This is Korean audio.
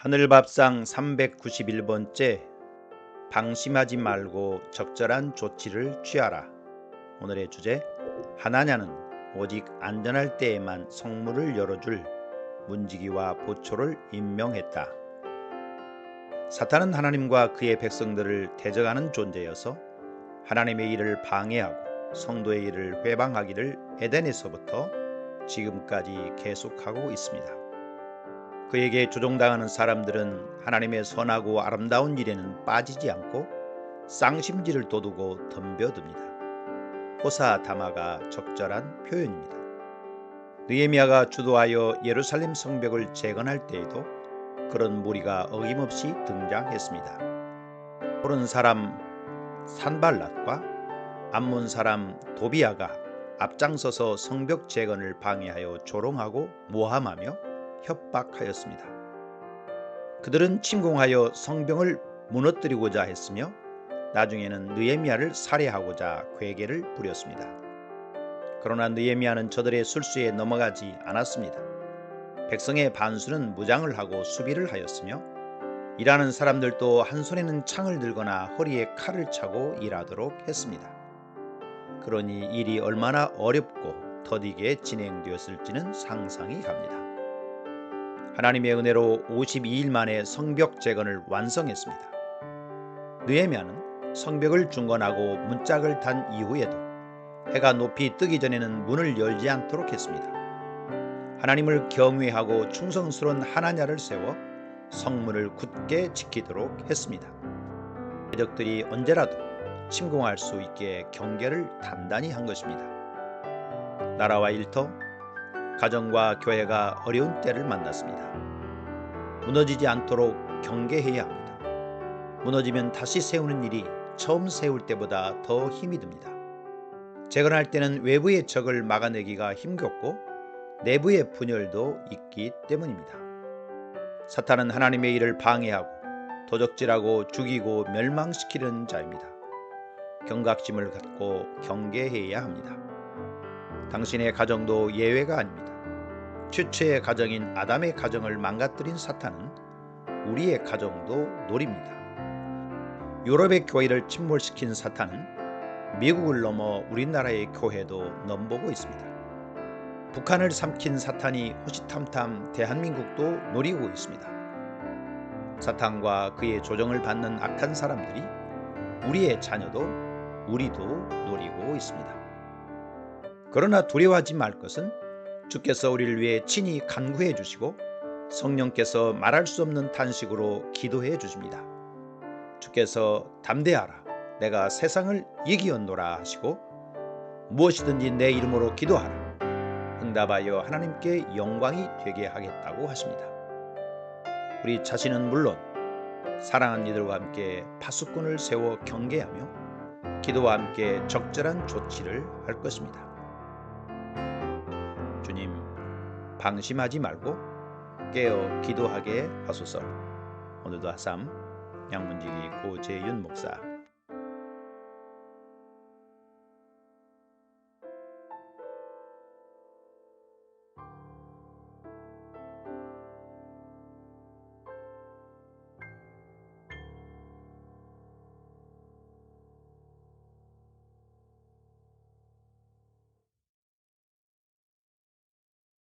하늘밥상 391번째 방심하지 말고 적절한 조치를 취하라. 오늘의 주제 하나냐는 오직 안전할 때에만 성문을 열어줄 문지기와 보초를 임명했다. 사탄은 하나님과 그의 백성들을 대적하는 존재여서 하나님의 일을 방해하고 성도의 일을 회방하기를 에덴에서부터 지금까지 계속하고 있습니다. 그에게 조종당하는 사람들은 하나님의 선하고 아름다운 일에는 빠지지 않고 쌍심지를 돋우고 덤벼듭니다. 호사 다마가 적절한 표현입니다. 느헤미야가 주도하여 예루살렘 성벽을 재건할 때에도 그런 무리가 어김없이 등장했습니다. 오른 사람 산발랏과 암몬 사람 도비아가 앞장서서 성벽 재건을 방해하여 조롱하고 모함하며 협박하였습니다. 그들은 침공하여 성병을 무너뜨리고자 했으며 나중에는 느에미아를 살해하고자 괴계를 부렸습니다. 그러나 느에미아는 저들의 술수에 넘어가지 않았습니다. 백성의 반수는 무장을 하고 수비를 하였으며 일하는 사람들도 한 손에는 창을 들거나 허리에 칼을 차고 일하도록 했습니다. 그러니 일이 얼마나 어렵고 더디게 진행되었을지는 상상이 갑니다. 하나님의 은혜로 52일 만에 성벽 재건을 완성했습니다. 느헤미야는 성벽을 중건하고 문짝을 단 이후에도 해가 높이 뜨기 전에는 문을 열지 않도록 했습니다. 하나님을 경외하고 충성스러운 하나냐를 세워 성문을 굳게 지키도록 했습니다. 대적들이 언제라도 침공할 수 있게 경계를 단단히 한 것입니다. 나라와 일터, 가정과 교회가 어려운 때를 만났습니다. 무너지지 않도록 경계해야 합니다. 무너지면 다시 세우는 일이 처음 세울 때보다 더 힘이 듭니다. 재건할 때는 외부의 적을 막아내기가 힘겹고 내부의 분열도 있기 때문입니다. 사탄은 하나님의 일을 방해하고 도적질하고 죽이고 멸망시키는 자입니다. 경각심을 갖고 경계해야 합니다. 당신의 가정도 예외가 아닙니다. 최초의 가정인 아담의 가정을 망가뜨린 사탄은 우리의 가정도 노립니다. 유럽의 교회를 침몰시킨 사탄은 미국을 넘어 우리나라의 교회도 넘보고 있습니다. 북한을 삼킨 사탄이 호시탐탐 대한민국도 노리고 있습니다. 사탄과 그의 조정을 받는 악한 사람들이 우리의 자녀도 우리도 노리고 있습니다. 그러나 두려워하지 말 것은 주께서 우리를 위해 친히 간구해 주시고 성령께서 말할 수 없는 탄식으로 기도해 주십니다. 주께서 담대하라 내가 세상을 이기었노라 하시고 무엇이든지 내 이름으로 기도하라 응답하여 하나님께 영광이 되게 하겠다고 하십니다. 우리 자신은 물론 사랑하는 이들과 함께 파수꾼을 세워 경계하며 기도와 함께 적절한 조치를 할 것입니다. 주님 방심하지 말고 깨어 기도하게 하소서. 오늘도 하삼 양문지기 고재윤 목사